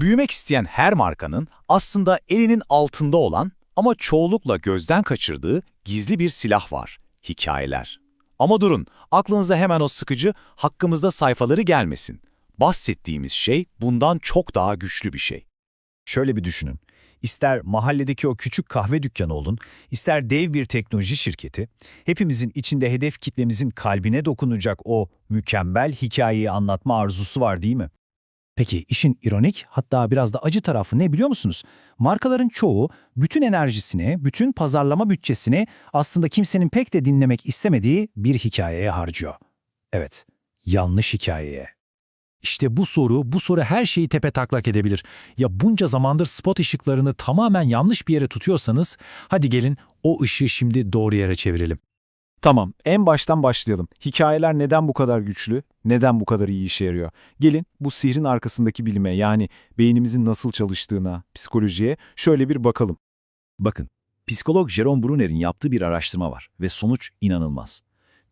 Büyümek isteyen her markanın aslında elinin altında olan ama çoğunlukla gözden kaçırdığı gizli bir silah var, hikayeler. Ama durun, aklınıza hemen o sıkıcı, hakkımızda sayfaları gelmesin. Bahsettiğimiz şey bundan çok daha güçlü bir şey. Şöyle bir düşünün. İster mahalledeki o küçük kahve dükkanı olun, ister dev bir teknoloji şirketi, hepimizin içinde hedef kitlemizin kalbine dokunacak o mükemmel hikayeyi anlatma arzusu var değil mi? Peki işin ironik hatta biraz da acı tarafı ne biliyor musunuz? Markaların çoğu bütün enerjisini, bütün pazarlama bütçesini aslında kimsenin pek de dinlemek istemediği bir hikayeye harcıyor. Evet, yanlış hikayeye. İşte bu soru, bu soru her şeyi tepe taklak edebilir. Ya bunca zamandır spot ışıklarını tamamen yanlış bir yere tutuyorsanız, hadi gelin o ışığı şimdi doğru yere çevirelim. Tamam, en baştan başlayalım. Hikayeler neden bu kadar güçlü, neden bu kadar iyi işe yarıyor? Gelin bu sihrin arkasındaki bilime yani beynimizin nasıl çalıştığına, psikolojiye şöyle bir bakalım. Bakın, psikolog Jerome Brunner'in yaptığı bir araştırma var ve sonuç inanılmaz.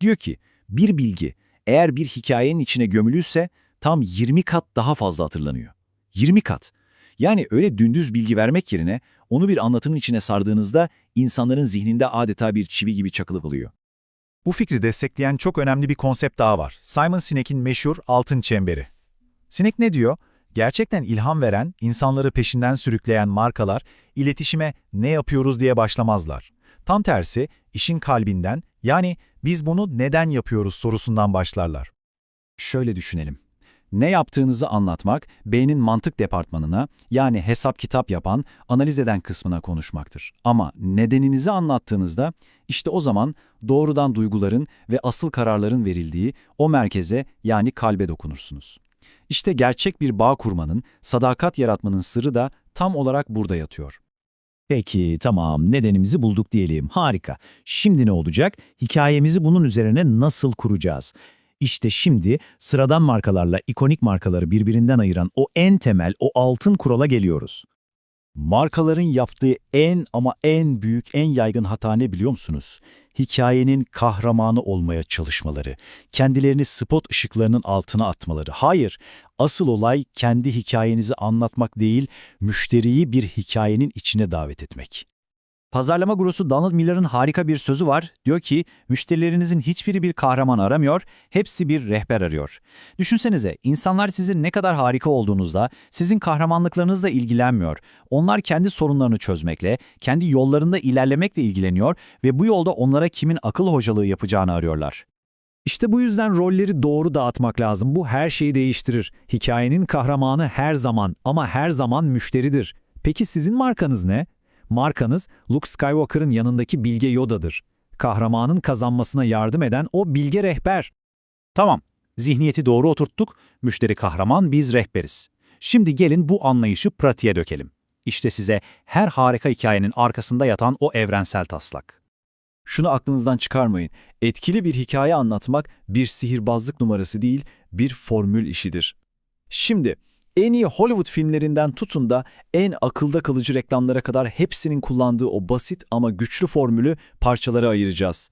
Diyor ki, bir bilgi eğer bir hikayenin içine gömülüyse tam 20 kat daha fazla hatırlanıyor. 20 kat. Yani öyle dündüz bilgi vermek yerine onu bir anlatımın içine sardığınızda insanların zihninde adeta bir çivi gibi çakılı kalıyor. Bu fikri destekleyen çok önemli bir konsept daha var. Simon Sinek'in meşhur altın çemberi. Sinek ne diyor? Gerçekten ilham veren, insanları peşinden sürükleyen markalar, iletişime ne yapıyoruz diye başlamazlar. Tam tersi, işin kalbinden, yani biz bunu neden yapıyoruz sorusundan başlarlar. Şöyle düşünelim. Ne yaptığınızı anlatmak, beynin mantık departmanına, yani hesap kitap yapan, analiz eden kısmına konuşmaktır. Ama nedeninizi anlattığınızda, işte o zaman doğrudan duyguların ve asıl kararların verildiği o merkeze yani kalbe dokunursunuz. İşte gerçek bir bağ kurmanın, sadakat yaratmanın sırrı da tam olarak burada yatıyor. Peki tamam nedenimizi bulduk diyelim harika. Şimdi ne olacak? Hikayemizi bunun üzerine nasıl kuracağız? İşte şimdi sıradan markalarla ikonik markaları birbirinden ayıran o en temel, o altın kurala geliyoruz. Markaların yaptığı en ama en büyük, en yaygın hata ne biliyor musunuz? Hikayenin kahramanı olmaya çalışmaları, kendilerini spot ışıklarının altına atmaları. Hayır, asıl olay kendi hikayenizi anlatmak değil, müşteriyi bir hikayenin içine davet etmek. Pazarlama gurusu Donald Miller'ın harika bir sözü var. Diyor ki, müşterilerinizin hiçbiri bir kahraman aramıyor, hepsi bir rehber arıyor. Düşünsenize, insanlar sizin ne kadar harika olduğunuzda, sizin kahramanlıklarınızla ilgilenmiyor. Onlar kendi sorunlarını çözmekle, kendi yollarında ilerlemekle ilgileniyor ve bu yolda onlara kimin akıl hocalığı yapacağını arıyorlar. İşte bu yüzden rolleri doğru dağıtmak lazım. Bu her şeyi değiştirir. Hikayenin kahramanı her zaman ama her zaman müşteridir. Peki sizin markanız ne? Markanız Luke Skywalker'ın yanındaki bilge Yoda'dır. Kahramanın kazanmasına yardım eden o bilge rehber. Tamam, zihniyeti doğru oturttuk, müşteri kahraman, biz rehberiz. Şimdi gelin bu anlayışı pratiğe dökelim. İşte size her harika hikayenin arkasında yatan o evrensel taslak. Şunu aklınızdan çıkarmayın. Etkili bir hikaye anlatmak bir sihirbazlık numarası değil, bir formül işidir. Şimdi en iyi Hollywood filmlerinden tutun da en akılda kalıcı reklamlara kadar hepsinin kullandığı o basit ama güçlü formülü parçalara ayıracağız.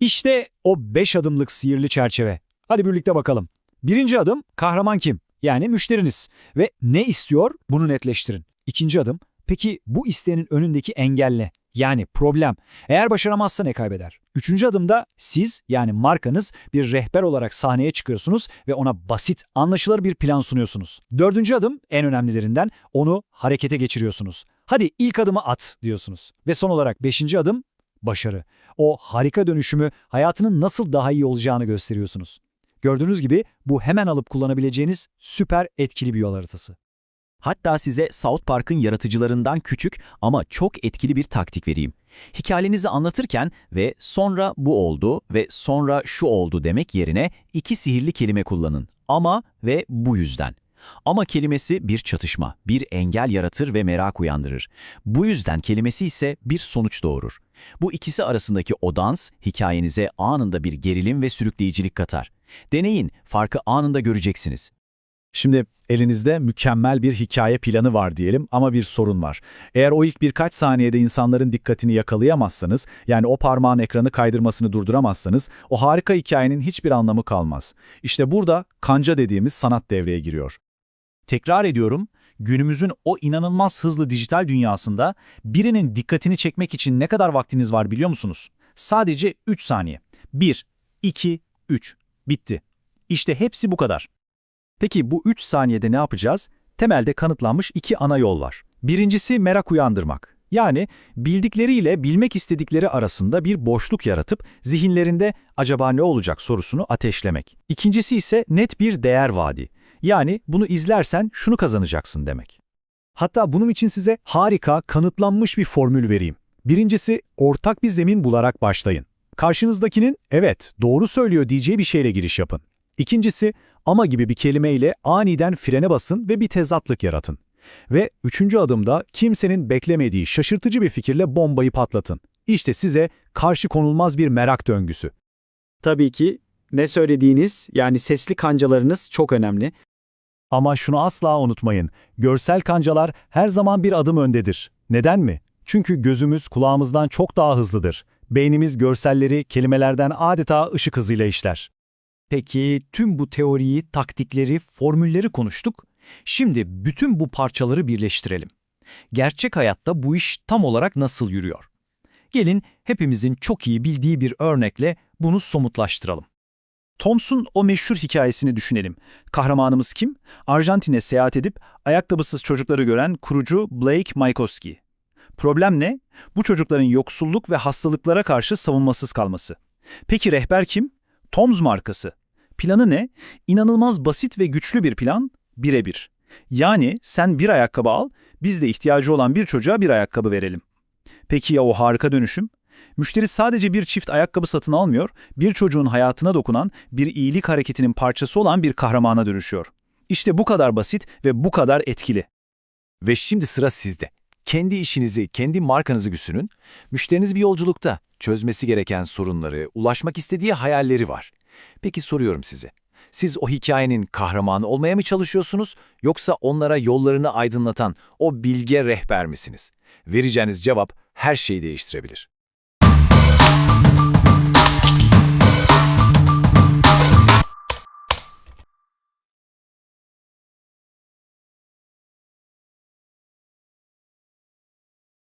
İşte o beş adımlık sihirli çerçeve. Hadi birlikte bakalım. Birinci adım kahraman kim? Yani müşteriniz. Ve ne istiyor bunu netleştirin. İkinci adım peki bu isteğinin önündeki engel ne? Yani problem. Eğer başaramazsa ne kaybeder? Üçüncü adımda siz yani markanız bir rehber olarak sahneye çıkıyorsunuz ve ona basit, anlaşılır bir plan sunuyorsunuz. Dördüncü adım en önemlilerinden onu harekete geçiriyorsunuz. Hadi ilk adımı at diyorsunuz. Ve son olarak beşinci adım başarı. O harika dönüşümü hayatının nasıl daha iyi olacağını gösteriyorsunuz. Gördüğünüz gibi bu hemen alıp kullanabileceğiniz süper etkili bir yol haritası. Hatta size South Park'ın yaratıcılarından küçük ama çok etkili bir taktik vereyim. Hikayenizi anlatırken ve sonra bu oldu ve sonra şu oldu demek yerine iki sihirli kelime kullanın. Ama ve bu yüzden. Ama kelimesi bir çatışma, bir engel yaratır ve merak uyandırır. Bu yüzden kelimesi ise bir sonuç doğurur. Bu ikisi arasındaki o dans hikayenize anında bir gerilim ve sürükleyicilik katar. Deneyin, farkı anında göreceksiniz. Şimdi elinizde mükemmel bir hikaye planı var diyelim ama bir sorun var. Eğer o ilk birkaç saniyede insanların dikkatini yakalayamazsanız, yani o parmağın ekranı kaydırmasını durduramazsanız, o harika hikayenin hiçbir anlamı kalmaz. İşte burada kanca dediğimiz sanat devreye giriyor. Tekrar ediyorum, Günümüzün o inanılmaz hızlı dijital dünyasında birinin dikkatini çekmek için ne kadar vaktiniz var biliyor musunuz? Sadece 3 saniye. 1, 2, 3. Bitti. İşte hepsi bu kadar. Peki bu 3 saniyede ne yapacağız? Temelde kanıtlanmış iki ana yol var. Birincisi merak uyandırmak. Yani bildikleriyle bilmek istedikleri arasında bir boşluk yaratıp zihinlerinde acaba ne olacak sorusunu ateşlemek. İkincisi ise net bir değer vaadi. Yani bunu izlersen şunu kazanacaksın demek. Hatta bunun için size harika, kanıtlanmış bir formül vereyim. Birincisi, ortak bir zemin bularak başlayın. Karşınızdakinin evet doğru söylüyor diyeceği bir şeyle giriş yapın. İkincisi, ama gibi bir kelimeyle aniden frene basın ve bir tezatlık yaratın. Ve üçüncü adımda kimsenin beklemediği şaşırtıcı bir fikirle bombayı patlatın. İşte size karşı konulmaz bir merak döngüsü. Tabii ki ne söylediğiniz yani sesli kancalarınız çok önemli. Ama şunu asla unutmayın, görsel kancalar her zaman bir adım öndedir. Neden mi? Çünkü gözümüz kulağımızdan çok daha hızlıdır. Beynimiz görselleri kelimelerden adeta ışık hızıyla işler. Peki tüm bu teoriyi, taktikleri, formülleri konuştuk. Şimdi bütün bu parçaları birleştirelim. Gerçek hayatta bu iş tam olarak nasıl yürüyor? Gelin hepimizin çok iyi bildiği bir örnekle bunu somutlaştıralım. Toms'un o meşhur hikayesini düşünelim. Kahramanımız kim? Arjantin'e seyahat edip ayakkabısız çocukları gören kurucu Blake Mycoskie. Problem ne? Bu çocukların yoksulluk ve hastalıklara karşı savunmasız kalması. Peki rehber kim? Tom's markası. Planı ne? İnanılmaz basit ve güçlü bir plan, birebir. Yani sen bir ayakkabı al, biz de ihtiyacı olan bir çocuğa bir ayakkabı verelim. Peki ya o harika dönüşüm? Müşteri sadece bir çift ayakkabı satın almıyor, bir çocuğun hayatına dokunan, bir iyilik hareketinin parçası olan bir kahramana dönüşüyor. İşte bu kadar basit ve bu kadar etkili. Ve şimdi sıra sizde. Kendi işinizi, kendi markanızı güçsünün. Müşteriniz bir yolculukta. Çözmesi gereken sorunları, ulaşmak istediği hayalleri var. Peki soruyorum size. Siz o hikayenin kahramanı olmaya mı çalışıyorsunuz yoksa onlara yollarını aydınlatan o bilge rehber misiniz? Vereceğiniz cevap her şeyi değiştirebilir.